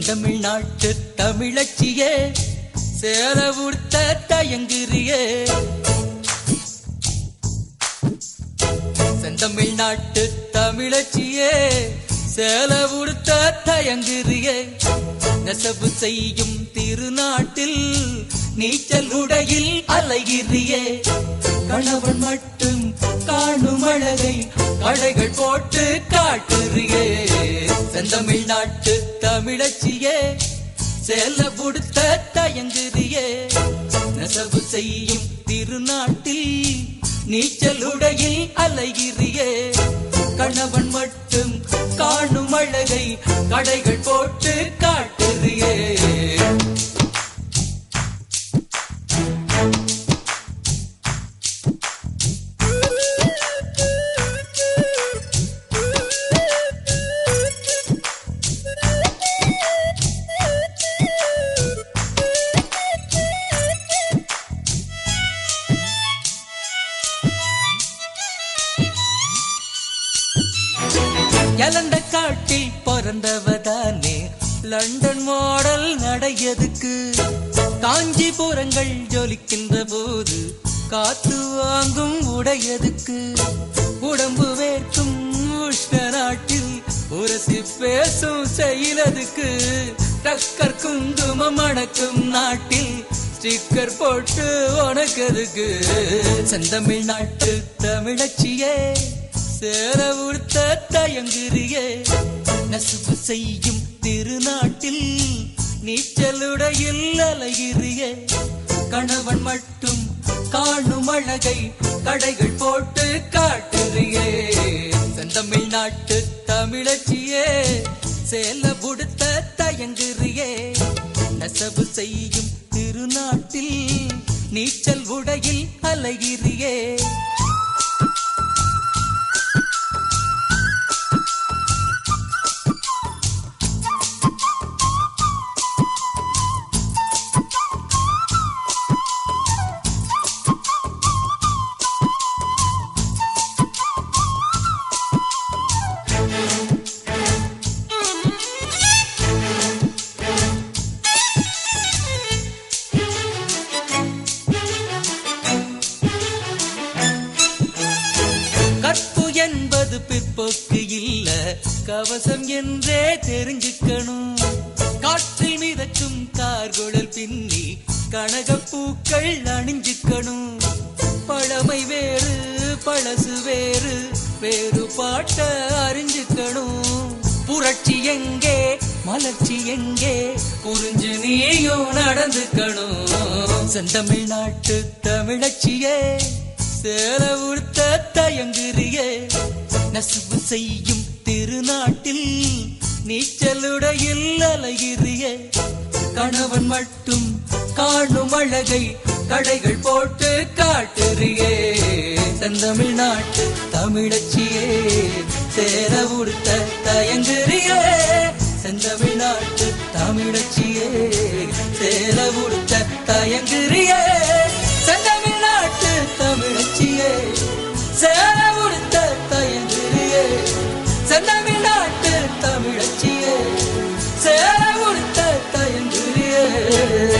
செந்தமிழ்நாட்டு தமிழச்சியே சேல உடுத்த தயங்குறியே. செந்தமிழ்நாட்டு தமிழச்சியே சேல உடுத்த தயங்குறியே. நெசவு செய்யும் திருநாட்டில் நீச்சல் உடையில் அலைகிறியே. கணவன் மட்டும் காணும் அழகை கடைகள் போட்டு காட்டுறியே. செந்தமிழ்நாட்டு தமிழச்சியே சேல புடுத்த தயங்குதியே. நெசவு செய்யும் திருநாட்டில் நீச்சல் உடையில் அலைகிறியே. கணவன் மட்டும் காணும் அழகை கடைகள் போட்டு எலண்ட காட்டில் பிறந்தவதானே. London model நடையதுக்கு. காஞ்சிபுரங்கள் ஜொலிக்கின்ற போது காத்து வாங்கும் உடையதுக்கு. உடம்பு வேர்க்கும் உஷ்ண நாட்டில் உரசி பேசும் செயலதுக்கு. டக்கர் குங்குமம் அடக்கும் நாட்டில் ஸ்டிக்கர் போட்டு உனக்கதுக்கு செந்தமிழ் நாட்டு தமிழச்சியே. சேர உடுத்த தயங்குறியே. நசுப்பு செய்யும் திருநாட்டில் நீச்சலுடையில் அலைகிறியே கணவன் மட்டும் காணும் அழகை கடைகள் போட்டு காட்டுறியே. செந்தமிழ் நாட்டு தமிழச்சியே சேல உடுத்த தயங்குறியே. நெசவு செய்யும் திருநாட்டில் நீச்சல் உடையில் அலைகிறியே கவசம் என்றே தெரிஞ்சுக்கணும். காற்றில் மிதக்கும் கார்குழல் பின்னி கனகப்பூக்கள் அணிஞ்சுக்கணும். பழமை வேறு பழசு வேறு வேறு பாட்ட அறிஞ்சுக்கணும். புரட்சி எங்கே மலர்ச்சி எங்கே புரிஞ்சு நீயும் நடந்துக்கணும். செந்தமிழ்நாட்டு தமிழச்சியே சேல உடுத்த தயங்குறியே நசுவு செய்யும் திருநாட்டில் நீச்சலுடையில் அலைகிறியே கணவன் மட்டும் காணும் அழகை கடைகள் போட்டு காட்டுறியே. செந்தமிழ்நாட்டு தமிழச்சியே சேர உடுத்த தயங்குறியே. yeah.